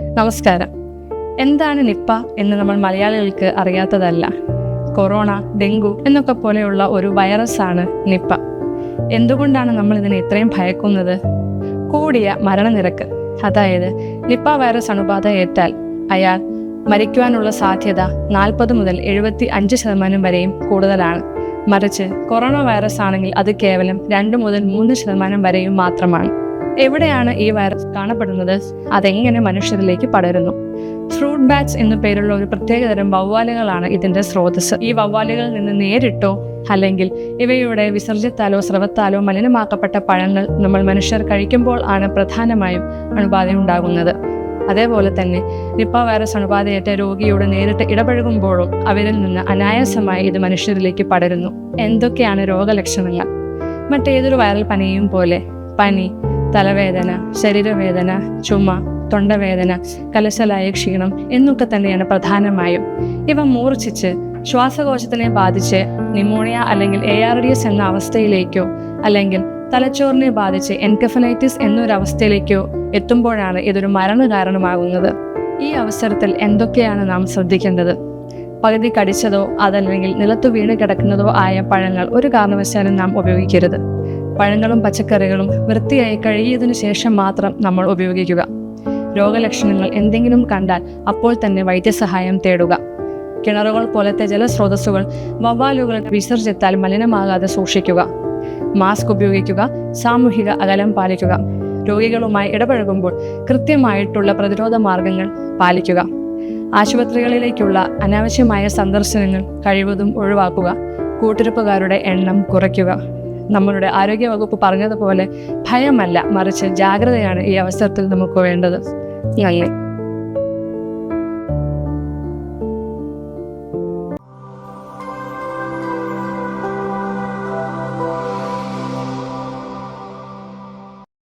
നമസ്കാരം. എന്താണ് നിപ്പ എന്ന് നമ്മൾ മലയാളികൾക്ക് അറിയാത്തതല്ല. കൊറോണ ഡെങ്കു എന്നൊക്കെ പോലെയുള്ള ഒരു വൈറസാണ് നിപ്പ. എന്തുകൊണ്ടാണ് നമ്മൾ ഇതിനെ ഇത്രയും ഭയക്കുന്നത്? കൂടിയ മരണനിരക്ക്. അതായത് നിപ്പ വൈറസ് അണുബാധ ഏറ്റാൽ അയാൾ മരിക്കുവാനുള്ള സാധ്യത നാൽപ്പത് മുതൽ എഴുപത്തി അഞ്ച് ശതമാനം വരെയും കൂടുതലാണ്. മറിച്ച് കൊറോണ വൈറസ് ആണെങ്കിൽ അത് കേവലം രണ്ട് മുതൽ മൂന്ന് ശതമാനം വരെയും മാത്രമാണ്. എവിടെയാണ് ഈ വൈറസ് കാണപ്പെടുന്നത്? അതെങ്ങനെ മനുഷ്യരിലേക്ക് പടരുന്നു? ഫ്രൂട്ട് ബാറ്റ്സ് എന്നു പേരുള്ള ഒരു പ്രത്യേകതരം വവ്വാലുകളാണ് ഇതിന്റെ സ്രോതസ് ഈ വവ്വാലുകളിൽ നിന്ന് നേരിട്ടോ അല്ലെങ്കിൽ ഇവയുടെ വിസർജ്യത്താലോ സ്രവത്താലോ മലിനമാക്കപ്പെട്ട പഴങ്ങൾ നമ്മൾ മനുഷ്യർ കഴിക്കുമ്പോൾ ആണ് പ്രധാനമായും അണുബാധ ഉണ്ടാകുന്നത് അതേപോലെ തന്നെ നിപ്പ വൈറസ് അണുബാധയേറ്റ രോഗിയോട് നേരിട്ട് ഇടപഴകുമ്പോഴും അവരിൽ നിന്ന് അനായാസമായി ഇത് മനുഷ്യരിലേക്ക് പടരുന്നു. എന്തൊക്കെയാണ് രോഗലക്ഷണങ്ങൾ? മറ്റേതൊരു വൈറൽ പനിയും പോലെ പനി തലവേദന ശരീരവേദന ചുമ തൊണ്ടവേദന കലശലായ ക്ഷീണം എന്നൊക്കെ തന്നെയാണ് പ്രധാനമായും. ഇവ മൂർച്ഛിച്ച് ശ്വാസകോശത്തിനെ ബാധിച്ച് നിമോണിയ അല്ലെങ്കിൽ എ ആർ ഡി എസ് എന്ന അവസ്ഥയിലേക്കോ അല്ലെങ്കിൽ തലച്ചോറിനെ ബാധിച്ച് എൻകഫലൈറ്റിസ് എന്നൊരവസ്ഥയിലേക്കോ എത്തുമ്പോഴാണ് ഇതൊരു മരണ കാരണമാകുന്നത്. ഈ അവസരത്തിൽ എന്തൊക്കെയാണ് നാം ശ്രദ്ധിക്കേണ്ടത്? പകുതി കടിച്ചതോ അതല്ലെങ്കിൽ നിലത്തു വീണ് കിടക്കുന്നതോ ആയ പഴങ്ങൾ ഒരു കാരണവശാലും നാം ഉപയോഗിക്കരുത്. പഴങ്ങളും പച്ചക്കറികളും വൃത്തിയായി കഴുകിയതിനു ശേഷം മാത്രം നമ്മൾ ഉപയോഗിക്കുക. രോഗലക്ഷണങ്ങൾ എന്തെങ്കിലും കണ്ടാൽ അപ്പോൾ തന്നെ വൈദ്യസഹായം തേടുക. കിണറുകൾ പോലത്തെ ജലസ്രോതസ്സുകൾ വവ്വാലുകളുടെ വിസർജ്യത്താൽ മലിനമാകാതെ സൂക്ഷിക്കുക. മാസ്ക് ഉപയോഗിക്കുക സാമൂഹിക അകലം പാലിക്കുക. രോഗികളുമായി ഇടപഴകുമ്പോൾ കൃത്യമായിട്ടുള്ള പ്രതിരോധ മാർഗങ്ങൾ പാലിക്കുക. ആശുപത്രികളിലേക്കുള്ള അനാവശ്യമായ സന്ദർശനങ്ങൾ കഴിവതും ഒഴിവാക്കുക. കൂട്ടിരിപ്പുകാരുടെ എണ്ണം കുറയ്ക്കുക. നമ്മളുടെ ആരോഗ്യവകുപ്പ് പറഞ്ഞതുപോലെ ഭയമല്ല മറിച്ച് ജാഗ്രതയാണ് ഈ അവസരത്തിൽ നമുക്ക് വേണ്ടത്. നന്ദി